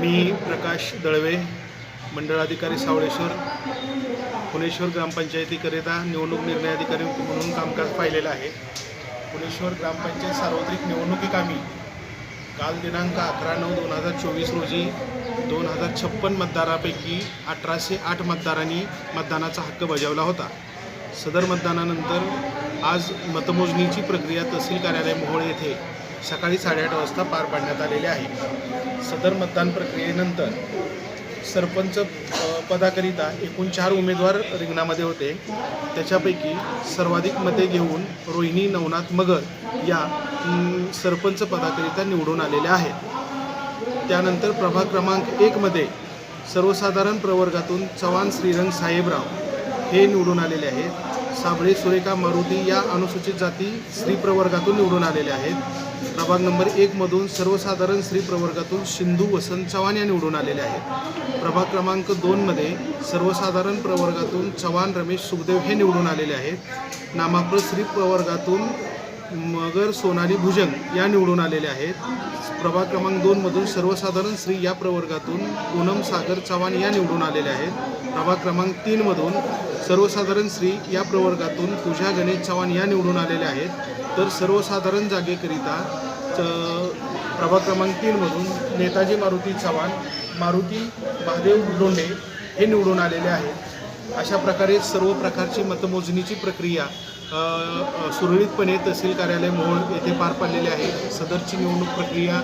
मी प्रकाश दळवे मंडळाधिकारी सावळेश्वर पुणेश्वर ग्रामपंचायतीकरिता निवडणूक निर्णय अधिकारी म्हणून कामकाज पाहिलेलं आहे. पुणेश्वर ग्रामपंचायत सार्वत्रिक निवडणुकीकामी काल दिनांक अकरा नऊ दोन हजार चोवीस रोजी दोन हजार छप्पन मतदारापैकी अठराशे आठ मतदारांनी मतदानाचा हक्क बजावला होता. सदर मतदानानंतर आज मतमोजणीची प्रक्रिया तहसील कार्यालय मोहोळ येथे सकाळी साडेआठ वाजता पार पाडण्यात आलेले आहे. सदर मतदान प्रक्रियेनंतर सरपंच पदाकरिता एकूण चार उमेदवार रिंगणामध्ये होते. त्याच्यापैकी सर्वाधिक मते घेऊन रोहिणी नवनाथ मगर या सरपंच पदाकरिता निवडून आलेल्या आहेत. त्यानंतर प्रभाग क्रमांक एकमध्ये सर्वसाधारण प्रवर्गातून चव्हाण श्रीरंग साहेबराव हे निवडून आलेले आहेत. साबळे सुरेखा मारुती या अनुसूचित जाती स्त्री प्रवर्गातून निवडून आलेले आहेत. प्रभाग नंबर एकमधून सर्वसाधारण स्त्री प्रवर्गातून सिंधू वसंत चव्हाण या निवडून आलेल्या आहेत. प्रभाग क्रमांक दोनमध्ये सर्वसाधारण प्रवर्गातून चव्हाण रमेश सुखदेव हे निवडून आलेले आहेत. नामाकृत स्त्री प्रवर्गातून मगर सोनाली भुजंग या निवडून आलेल्या आहेत. प्रभाग क्रमांक दोनमधून सर्वसाधारण स्त्री या प्रवर्गातून पूनम सागर चव्हाण या निवडून आलेल्या आहेत. प्रभाग क्रमांक तीनमधून सर्वसाधारण स्त्री या प्रवर्गातून पूजा गणेश चव्हाण या निवडून आलेल्या आहेत. तर सर्वसाधारण जागेकरिता च- प्रभाग क्रमांक तीनमधून नेताजी मारुती चव्हाण मारुती महादेव लोंढे हे निवडून आलेले आहेत. अशा प्रकारे सर्व प्रकारची मतमोजणीची प्रक्रिया सुरळीतपणे तहसील कार्यालय मोहोळ येथे पार पाडलेले आहे. सदरची निवडणूक प्रक्रिया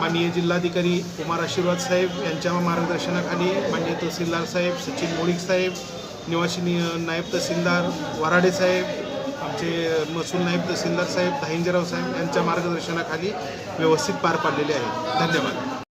माननीय जिल्हाधिकारी कुमार आशीर्वाद साहेब यांच्या मार्गदर्शनाखाली माननीय तहसीलदार साहेब सचिन मोडिक साहेब निवासी नायब तहसीलदार वराडे साहेब आमचे महसूल नायब तहसीलदार साहेब धाईंजराव साहेब यांच्या मार्गदर्शनाखाली व्यवस्थित पार पाडलेले आहे. धन्यवाद.